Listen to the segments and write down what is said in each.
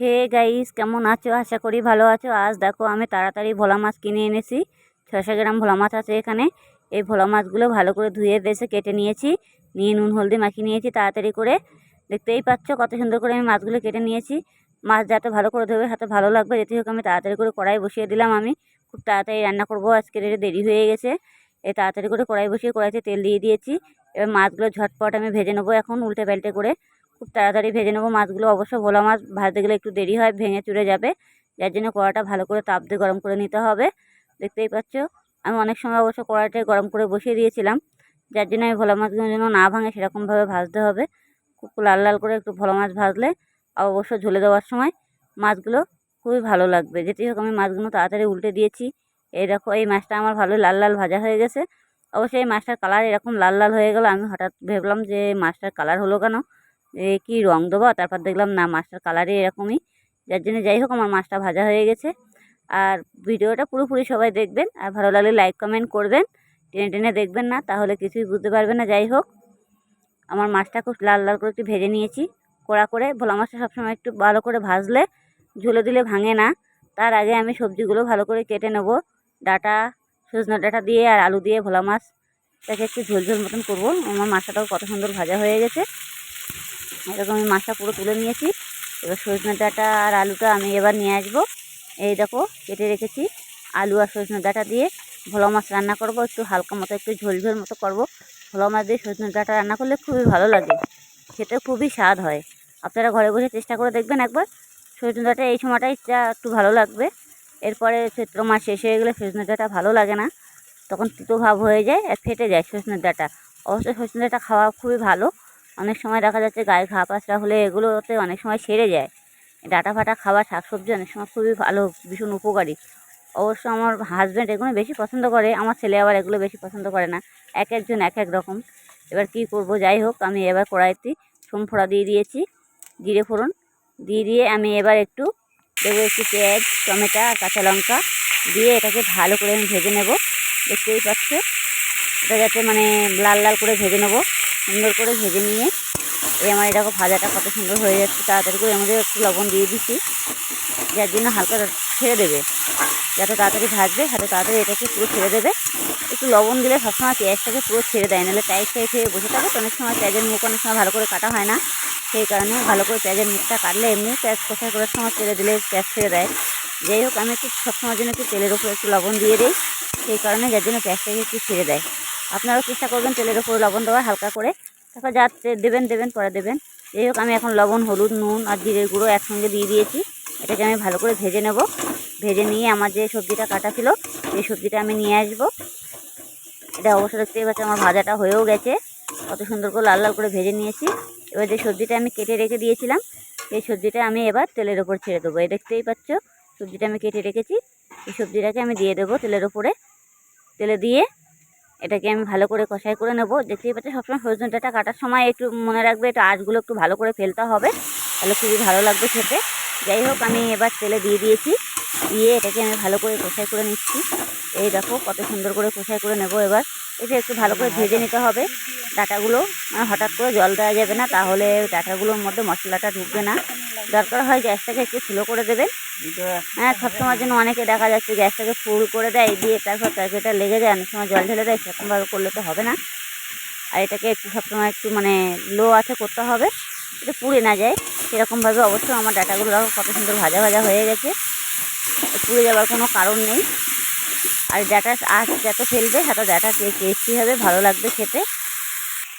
Hey guys, কেমন আছো? আশা করি ভালো আছো। আজ দেখো, আমি তাড়াতাড়ি ভোলা মাছ কিনে এনেছি। ছশো গ্রাম ভোলা মাছ আছে এখানে। এই ভোলা মাছগুলো ভালো করে ধুয়ে বেছে কেটে নিয়েছি। নিয়ে নুন, হলদি মাখিয়ে নিয়েছি তাড়াতাড়ি করে। দেখতেই পাচ্ছ কত সুন্দর করে আমি মাছগুলো কেটে নিয়েছি। মাছ যাতে ভালো করে ধোবে, হাতে ভালো লাগবে, যেতে হোক আমি তাড়াতাড়ি করে কড়াই বসিয়ে দিলাম আমি। খুব তাড়াতাড়ি রান্না করব, আজকে দেরি হয়ে গেছে। এই তাড়াতাড়ি করে কড়াই বসিয়ে কড়াইতে তেল দিয়ে দিয়েছি। এবার মাছগুলো ঝটপট আমি ভেজে নেব এখন উল্টে পাল্টে করে। খুব তাড়াতাড়ি ভেজে নেব মাছগুলো। অবশ্য ভোলা মাছ ভাজতে গেলে একটু দেরি হয়, ভেঙে চুরে যাবে। যার জন্য কড়াটা ভালো করে তাপ দিয়ে গরম করে নিতে হবে। দেখতেই পাচ্ছ, আমি অনেক সময় অবশ্য কড়াইটায় গরম করে বসিয়ে দিয়েছিলাম। যার জন্য আমি ভোলা মাছগুলো যেন না ভাঙে, সেরকমভাবে ভাজতে হবে। খুব লাল লাল করে একটু ভোলা মাছ ভাজলে, অবশ্য ঝুলে দেওয়ার সময় মাছগুলো খুবই ভালো লাগবে। যেটি হোক, আমি মাছগুলো তাড়াতাড়ি উল্টে দিয়েছি। এই দেখো, এই মাছটা আমার ভালো লাল লাল ভাজা হয়ে গেছে। অবশ্যই এই মাছটার কালার এরকম লাল লাল হয়ে গেল, আমি হঠাৎ ভেবলাম যে মাছটার কালার হলো কেন? কি রং দেবো? তারপর দেখলাম না, মাছটার কালারই এরকমই। যার জন্য যাই হোক, আমার মাছটা ভাজা হয়ে গেছে। আর ভিডিওটা পুরোপুরি সবাই দেখবেন। আর ভালো লাগলে লাইক কমেন্ট করবেন। টেনে টেনে দেখবেন না, তাহলে কিছুই বুঝতে পারবেন না। যাই হোক, আমার মাছটা খুব লাল লাল করে একটু ভেজে নিয়েছি। কড়া করে, ভোলা মাছটা সবসময় একটু ভালো করে ভাজলে, ঝুলে দিলে ভাঙে না। তার আগে আমি সবজিগুলো ভালো করে কেটে নেব। ডাটা, সজনা ডাটা দিয়ে আর আলু দিয়ে ভোলা মাছটাকে একটু ঝোল ঝোল মতন করব। আমার মাছটাও কত সুন্দর ভাজা হয়ে গেছে। এরকম আমি মাছটা পুরো তুলে নিয়েছি। এবার সজনে ডাঁটা আর আলুটা আমি এবার নিয়ে আসব। এই দেখো, কেটে রেখেছি আলু আর সজনে ডাঁটা দিয়ে। ভোলা মাছ রান্না করব, একটু হালকা মতো, একটু ঝোল ঝোল মতো করব। ভোলা মাছ দিয়ে সজনে ডাঁটা রান্না করলে খুবই ভালো লাগে। খেতে খুবই স্বাদ হয়। আপনারা ঘরে বসে চেষ্টা করে দেখবেন একবার। সজনে ডাঁটা এই সময়টাই চা একটু ভালো লাগবে। এরপরে চৈত্র মাস শেষ হয়ে গেলে সজনে ডাঁটা ভালো লাগে না। তখন তিতো ভাব হয়ে যায় আর ফেটে যায় সজনে ডাঁটা। অবশ্যই সজনে ডাঁটা খাওয়া খুবই ভালো। অনেক সময় দেখা যাচ্ছে গায়ে ঘা পাচড়া হলে এগুলোতে অনেক সময় সেরে যায়। ডাটা ফাটা খাওয়া শাকসবজি অনেক সময় খুবই ভালো, ভীষণ উপকারী। অবশ্য আমার হাজব্যান্ড এগুলো বেশি পছন্দ করে, আমার ছেলে আবার এগুলো বেশি পছন্দ করে না। এক একজন এক এক রকম। এবার কি করব? যাই হোক, আমি এবার কড়াইতে সোম ফোড়া দিয়ে দিয়েছি, জিরে ফোড়ন। দিয়ে দিয়ে আমি এবার একটু দেবো একটু পেঁয়াজ, টমেটো কাঁচা লঙ্কা। দিয়ে এটাকে ভালো করে আমি ভেজে নেব। দেখতেই পাচ্ছে? এটা যাতে মানে লাল লাল করে ভেজে নেব। সুন্দর করে ভেজে নিয়ে এই আমার এটাকে ভাজাটা কত সুন্দর হয়ে যাচ্ছে। তাড়াতাড়ি করে আমাদের একটু লবণ দিয়ে দিচ্ছি। যার জন্য হালকা ছেড়ে দেবে। যত তাড়াতাড়ি ভাজবে তত তাড়াতাড়ি এটাকে পুরো ছেড়ে দেবে। একটু লবণ দিলে সবসময় পেঁয়াজটাকে পুরো ছেড়ে দেয়, নাহলে টাইট টাইট হয়ে বসে থাকে। অনেক সময় পেঁয়াজের মুখ অনেক সময় ভালো করে কাটা হয় না। সেই কারণে ভালো করে পেঁয়াজের মুখটা কাটলে এমনি পেঁয়াজ কোথায় করার সময় ছেড়ে দিলে পেঁয়াজ ছেড়ে দেয়। যাই হোক, আমি একটু সবসময়ের জন্য একটু তেলের উপরে একটু লবণ দিয়ে দিই। সেই কারণে যার জন্য পেঁয়াজটাকে একটু ছেড়ে দেয়। আপনারাও চেষ্টা করবেন তেলের উপরে লবণ দেওয়ার হালকা করে। তারপর যা দেবেন দেবেন, পরে দেবেন। যাই হোক, আমি এখন লবণ, হলুদ, নুন আর জিরের গুঁড়ো একসঙ্গে দিয়ে দিয়েছি। এটাকে আমি ভালো করে ভেজে নেব। ভেজে নিয়ে আমার যে সবজিটা কাটা ছিল, সেই সবজিটা আমি নিয়ে আসব। এটা অবশ্য দেখতেই পাচ্ছি আমার ভাজাটা হয়েও গেছে। কত সুন্দর করে লাল লাল করে ভেজে নিয়েছি। এবার যে সবজিটা আমি কেটে রেখে দিয়েছিলাম, সেই সবজিটা আমি এবার তেলের ওপর ছেড়ে দেবো। এই দেখতেই পাচ্ছ, সবজিটা আমি কেটে রেখেছি। এই সবজিটাকে আমি দিয়ে দেবো তেলের ওপরে। তেলে দিয়ে এটাকে আমি ভালো করে কষাই করে নেব। দেখতেই পাচ্ছি, সবসময় সজনে ডাঁটা কাটার সময় একটু মনে রাখবে, একটু আঁচগুলো একটু ভালো করে ফেলতে হবে। তাহলে খুবই ভালো লাগবে খেতে। যাই হোক, আমি এবার তেলে দিয়ে দিয়েছি। দিয়ে এটাকে আমি ভালো করে কষাই করে নিচ্ছি। এই দেখো কত সুন্দর করে কষাই করে নেব এবার। এটা একটু ভালো করে ভেজে নিতে হবে। ডাটাগুলো মানে হঠাৎ করে জল দেওয়া যাবে না, তাহলে ডাটাগুলোর মধ্যে মশলাটা ঢুকবে না। দরকার হয় গ্যাসটাকে একটু স্লো করে দেবেন। হ্যাঁ সবসময়ের জন্য অনেকে দেখা যাচ্ছে গ্যাসটাকে ফুল করে দেয়, দিয়ে তারপর তরকারিটা লেগে যায়, অনেক সময় জল ঢেলে দেয় সেরকমভাবে করলে তো হবে না। আর এটাকে একটু সবসময় একটু মানে লো আছে করতে হবে। এটা পুড়ে না যায়। সেরকমভাবে অবশ্যই আমার ডাটাগুলো কত সুন্দর ভাজা ভাজা হয়ে গেছে। পুড়ে যাওয়ার কোনো কারণ নেই। আর ডাটা আঁচ যত ফেলবে তত ডাটা টেস্টি হবে, ভালো লাগবে খেতে।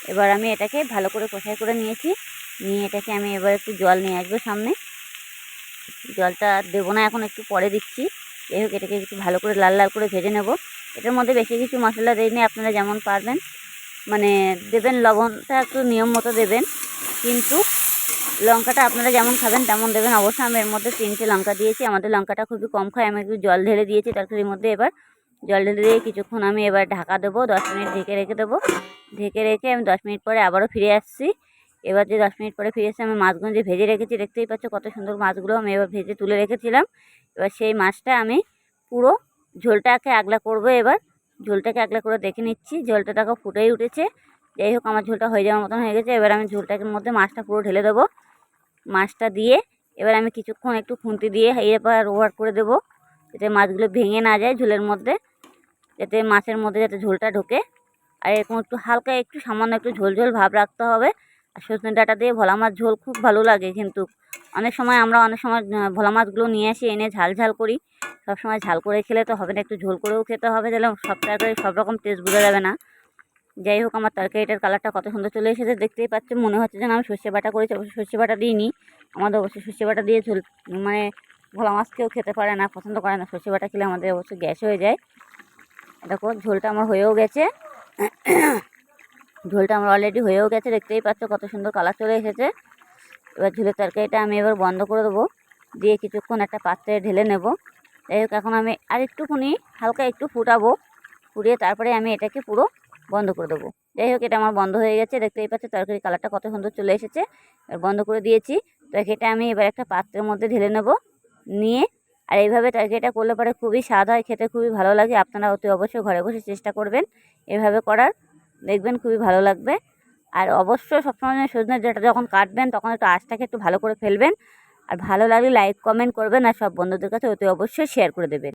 এবার আমি এটাকে ভালো করে কষাই করে নিয়েছি। নিয়ে এটাকে আমি এবার একটু জল নিয়ে আসব সামনে। জলটা দেবো না, এখন একটু পরে দিচ্ছি। যাই হোক, এটাকে একটু ভালো করে লাল লাল করে ভেজে নেব। এটার মধ্যে বেশি কিছু মশলা দিইনি, আপনারা যেমন পারবেন। মানে দেবেন, লবণটা একটু নিয়ম মতো দেবেন। কিন্তু লঙ্কাটা আপনারা যেমন খাবেন তেমন দেবেন। অবশ্যই আমি এর মধ্যে তিনটে লঙ্কা দিয়েছি। আমাদের লঙ্কাটা খুবই কম খায়। আমি একটু জল ঢেলে দিয়েছি তরকারির মধ্যে এবার। জল ঢেলে দিয়ে কিছুক্ষণ আমি এবার ঢাকা দেবো। দশ মিনিট ঢেকে রেখে দেবো। ঢেকে রেখে আমি দশ মিনিট পরে আবারও ফিরে আসছি। এবার যে দশ মিনিট পরে ফিরে এসে আমি মাছগুলো যে ভেজে রেখেছি, দেখতেই পাচ্ছ কত সুন্দর মাছগুলো আমি এবার ভেজে তুলে রেখেছিলাম। এবার সেই মাছটা আমি পুরো ঝোলটাকে আগলা করব এবার। ঝোলটাকে আগলা করে দেখে নিচ্ছি। ঝোলটা দেখো ফুটেই উঠেছে। যাই হোক, আমার ঝোলটা হয়ে যাওয়ার মতন হয়ে গেছে। এবার আমি ঝোলটাকে মধ্যে মাছটা পুরো ঢেলে দেবো। মাছটা দিয়ে এবার আমি কিছুক্ষণ একটু খুন্তি দিয়ে এবার ওভার করে দেবো, যাতে মাছগুলো ভেঙে না যায় ঝোলের মধ্যে, যাতে মাছের মধ্যে যাতে ঝোলটা ঢোকে। আর এরকম একটু হালকা একটু সামান্য একটু ঝোল ঝোল ভাব রাখতে হবে। আর সজনে ডাটা দিয়ে ভোলা মাছ ঝোল খুব ভালো লাগে কিন্তু অনেক সময় আমরা অনেক সময় ভোলা মাছগুলো নিয়ে আসি এনে ঝাল ঝাল করি। সব সময় ঝাল করে খেলে তো হবে না, একটু ঝোল করেও খেতে হবে, তাহলে সব তরকারি সব রকম টেস্ট বোঝা যাবে না। যাই হোক, আমার তরকারিটার কালারটা কত সুন্দর চলে এসেছে, দেখতেই পাচ্ছি মনে হচ্ছে যেন আমি সর্ষে বাটা করেছি অবশ্যই সর্ষে বাটা দিইনি। আমাদের অবশ্যই সর্ষে বাটা দিয়ে ঝোল মানে ভোলা মাছ কেউ খেতে পারে না, পছন্দ করে না। সর্ষে বাটা খেলে আমাদের অবশ্যই গ্যাস হয়ে যায়। দেখো, ঝোলটা আমার হয়েও গেছে। ঝোলটা আমার অলরেডি হয়েও গেছে, দেখতেই পাচ্ছ কত সুন্দর কালার চলে এসেছে। এবার ঝোলের তরকারিটা আমি এবার বন্ধ করে দেবো। দিয়ে কিছুক্ষণ একটা পাত্রে ঢেলে নেব। যাই হোক, এখন আমি আর একটুখানি হালকা একটু ফুটাবো। ফুটিয়ে তারপরে আমি এটাকে পুরো বন্ধ করে দেবো। যাই হোক, এটা আমার বন্ধ হয়ে গেছে, দেখতেই পাচ্ছ তরকারি কালারটা কত সুন্দর চলে এসেছে। এবার বন্ধ করে দিয়েছি। তরকারিটা আমি এবার একটা পাত্রের মধ্যে ঢেলে নেব, নিয়ে। আর এইভাবে তরকারিটা করলে পরে খুবই স্বাদ হয়, খেতে খুবই ভালো লাগে। আপনারা অতি অবশ্যই ঘরে বসে চেষ্টা করবেন এভাবে করার। দেখবেন খুবই ভালো লাগবে। আর অবশ্যই সবসময় সজনে যেটা যখন কাটবেন, তখন একটু আঁচটাকে একটু ভালো করে ফেলবেন। আর ভালো লাগলে লাইক, কমেন্ট করবেন। আর সব বন্ধুদের কাছে অতি অবশ্যই শেয়ার করে দেবেন।